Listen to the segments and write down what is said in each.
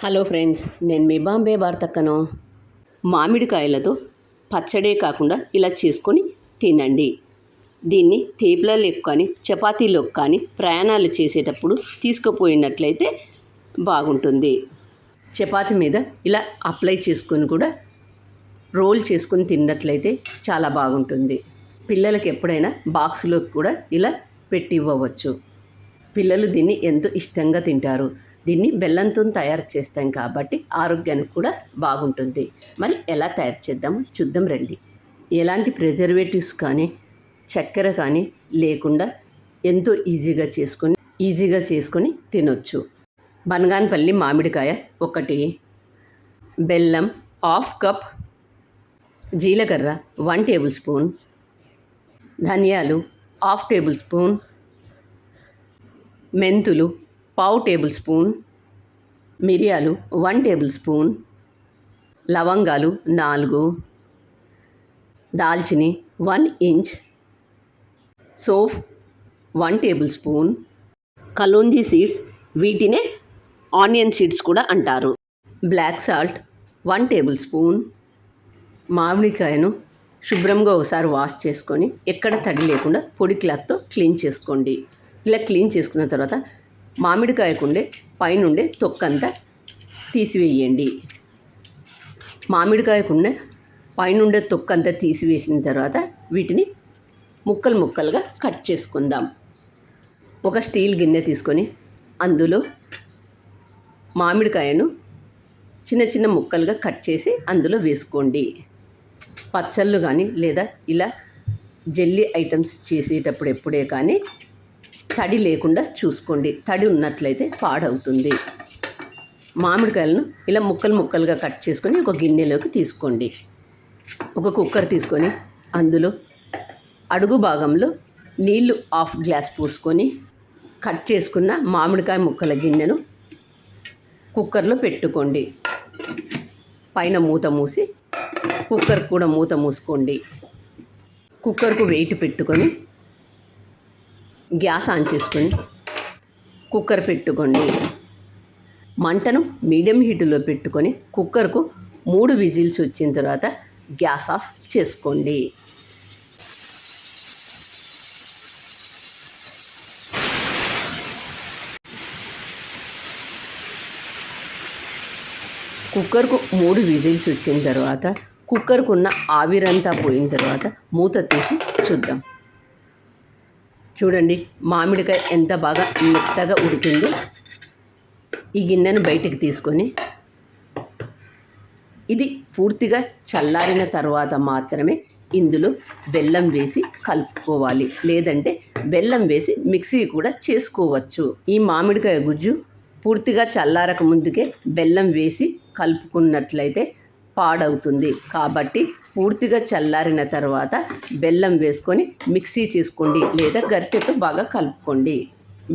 Hello friends నేను మీ బాంబే వార్తక్కను. మామిడికాయలతో పచ్చడే కాకుండా ఇలా చేసుకొని తినండి. దీన్ని తేపులలోకి కానీ చపాతీలోకి కానీ ప్రయాణాలు చేసేటప్పుడు తీసుకుపోయినట్లయితే బాగుంటుంది. చపాతి మీద ఇలా అప్లై చేసుకొని కూడా రోల్ చేసుకొని తిన్నట్లయితే చాలా బాగుంటుంది. పిల్లలకి ఎప్పుడైనా బాక్స్లోకి కూడా ఇలా పెట్టి ఇవ్వవచ్చు. పిల్లలు దీన్ని ఎంతో ఇష్టంగా తింటారు. దీన్ని బెల్లంతో తయారు చేస్తాం కాబట్టి ఆరోగ్యానికి కూడా బాగుంటుంది. మరి ఎలా తయారు చేద్దామో చూద్దాం రండి. ఎలాంటి ప్రిజర్వేటివ్స్ కానీ చక్కెర కానీ లేకుండా ఎంతో ఈజీగా చేసుకొని ఈజీగా చేసుకొని తినొచ్చు. బనగానపల్లి మామిడికాయ ఒకటి బెల్లం హాఫ్ కప్ జీలకర్ర వన్ టేబుల్ స్పూన్ ధనియాలు హాఫ్ టేబుల్ స్పూన్ మెంతులు పావు టేబుల్ స్పూన్ మిరియాలు వన్ టేబుల్ స్పూన్ లవంగాలు నాలుగు దాల్చిని వన్ ఇంచ్ సోఫ్ one tablespoon kalonji seeds. వీటినే ఆనియన్ సీడ్స్ కూడా అంటారు. Black salt one tablespoon మామిడికాయను శుభ్రంగా ఒకసారి వాష్ చేసుకొని ఎక్కడ తడి లేకుండా పొడి క్లాత్తో క్లీన్ చేసుకోండి. ఇలా క్లీన్ చేసుకున్న తర్వాత మామిడికాయకుండే పైనుండే తొక్కంతా తీసివేయండి. మామిడికాయకుండే పైనుండే తొక్కంతా తీసివేసిన తర్వాత వీటిని ముక్కలు ముక్కలుగా కట్ చేసుకుందాం. ఒక స్టీల్ గిన్నె తీసుకొని అందులో మామిడికాయను చిన్న చిన్న ముక్కలుగా కట్ చేసి అందులో వేసుకోండి. పచ్చళ్ళు కానీ లేదా ఇలా జెల్లీ ఐటమ్స్ చేసేటప్పుడు ఎప్పుడే కానీ తడి లేకుండా చూసుకోండి. తడి ఉన్నట్లయితే పాడవుతుంది. మామిడికాయలను ఇలా ముక్కలు ముక్కలుగా కట్ చేసుకొని ఒక గిన్నెలోకి తీసుకోండి. ఒక కుక్కర్ తీసుకొని అందులో అడుగు భాగంలో నీళ్ళు హాఫ్ గ్లాస్ పోసుకొని కట్ చేసుకున్న మామిడికాయ ముక్కల గిన్నెను కుక్కర్లో పెట్టుకోండి. పైన మూత మూసి కుక్కర్ కూడా మూత మూసుకోండి. కుక్కర్కు వెయిట్ పెట్టుకొని గ్యాస్ ఆన్ చేసుకొని కుక్కర్ పెట్టుకోండి. మంటను మీడియం హీటులో పెట్టుకొని కుక్కర్కు మూడు విజిల్స్ వచ్చిన తర్వాత గ్యాస్ ఆఫ్ చేసుకోండి. కుక్కర్కు మూడు విజిల్స్ వచ్చిన తర్వాత కుక్కర్కు ఉన్న ఆవిరంతా పోయిన తర్వాత మూత తీసి చూద్దాం. చూడండి మామిడికాయ ఎంత బాగా మెత్తగా ఉడికిందో ఈ గిన్నెను బయటికి తీసుకొని ఇది పూర్తిగా చల్లారిన తర్వాత మాత్రమే ఇందులో బెల్లం వేసి కలుపుకోవాలి. లేదంటే బెల్లం వేసి మిక్సీ కూడా చేసుకోవచ్చు. ఈ మామిడికాయ గుజ్జు పూర్తిగా చల్లారక ముందుకే బెల్లం వేసి కలుపుకున్నట్లయితే పాడవుతుంది. కాబట్టి పూర్తిగా చల్లారిన తర్వాత బెల్లం వేసుకొని మిక్సీ చేసుకోండి లేదా గరిటెతో బాగా కలుపుకోండి.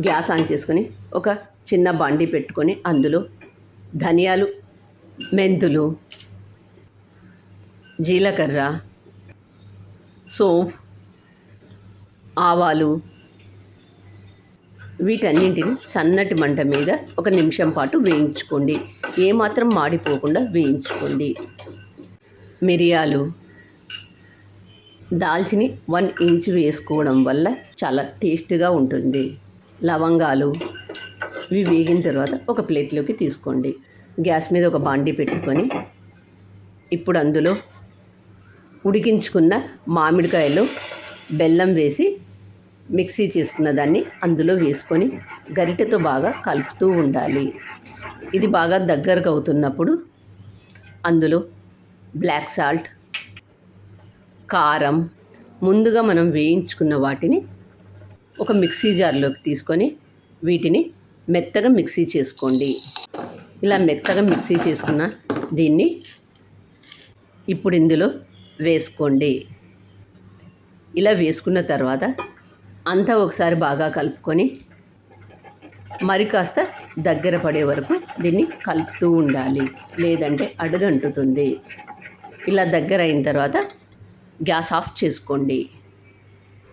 గ్యాస్ ఆన్ చేసుకొని ఒక చిన్న బండి పెట్టుకొని అందులో ధనియాలు మెంతులు జీలకర్ర సోంఫ్ ఆవాలు వీటన్నింటిని సన్నటి మంట మీద ఒక నిమిషం పాటు వేయించుకోండి. ఏమాత్రం మాడిపోకుండా వేయించుకోండి. మిరియాలు దాల్చిని వన్ ఇంచ్ వేసుకోవడం వల్ల చాలా టేస్ట్గా ఉంటుంది. లవంగాలు ఇవి వేగిన తర్వాత ఒక ప్లేట్లోకి తీసుకోండి. గ్యాస్ మీద ఒక బాండీ పెట్టుకొని ఇప్పుడు అందులో ఉడికించుకున్న మామిడికాయలు బెల్లం వేసి మిక్సీ చేసుకున్న దాన్ని అందులో వేసుకొని గరిటెతో బాగా కలుపుతూ ఉండాలి. ఇది బాగా దగ్గరకు అవుతున్నప్పుడు అందులో బ్లాక్ సాల్ట్ కారం ముందుగా మనం వేయించుకున్న వాటిని ఒక మిక్సీ జార్లోకి తీసుకొని వీటిని మెత్తగా మిక్సీ చేసుకోండి. ఇలా మెత్తగా మిక్సీ చేసుకున్న దీన్ని ఇప్పుడు ఇందులో వేసుకోండి. ఇలా వేసుకున్న తర్వాత అంతా ఒకసారి బాగా కలుపుకొని మరి కాస్త దగ్గర పడే వరకు దీన్ని కలుపుతూ ఉండాలి. లేదంటే అడుగంటుతుంది. ఇలా దగ్గర అయిన తర్వాత గ్యాస్ ఆఫ్ చేసుకోండి.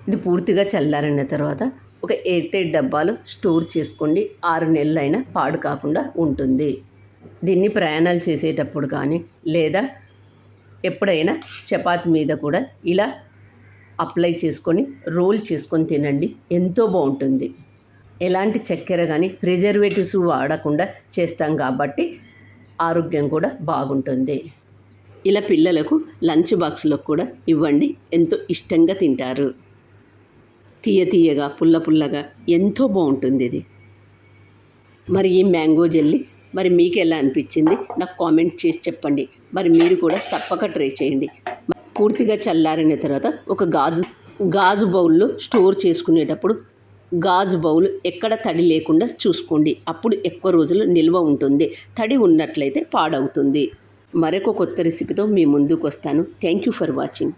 ఇది పూర్తిగా చల్లారిన తర్వాత ఒక ఎయిర్టైట్ ఎయిట్ డబ్బాలు స్టోర్ చేసుకోండి. ఆరు నెలలైనా పాడు కాకుండా ఉంటుంది. దీన్ని ప్రయాణాలు చేసేటప్పుడు కానీ లేదా ఎప్పుడైనా చపాతి మీద కూడా ఇలా అప్లై చేసుకొని రోల్ చేసుకొని తినండి. ఎంతో బాగుంటుంది. ఎలాంటి చక్కెర కానీ ప్రిజర్వేటివ్స్ వాడకుండా చేస్తాం కాబట్టి ఆరోగ్యం కూడా బాగుంటుంది. ఇలా పిల్లలకు లంచ్ బాక్స్లో కూడా ఇవ్వండి. ఎంతో ఇష్టంగా తింటారు. తీయ తీయగా పుల్ల పుల్లగా ఎంతో బాగుంటుంది ఇది. మరి ఈ మ్యాంగో జెల్లీ మరి మీకు ఎలా అనిపించింది? నాకు కామెంట్ చేసి చెప్పండి. మరి మీరు కూడా తప్పక ట్రై చేయండి. పూర్తిగా చల్లారిన తర్వాత ఒక గాజు గాజు బౌల్లో స్టోర్ చేసుకునేటప్పుడు గాజు బౌల్ ఎక్కడ తడి లేకుండా చూసుకోండి. అప్పుడు ఎక్కువ రోజులు నిల్వ ఉంటుంది. తడి ఉన్నట్లయితే పాడవుతుంది. మరొక కొత్త రెసిపీతో మీ ముందుకు వస్తాను థ్యాంక్ యూ ఫర్ వాచింగ్.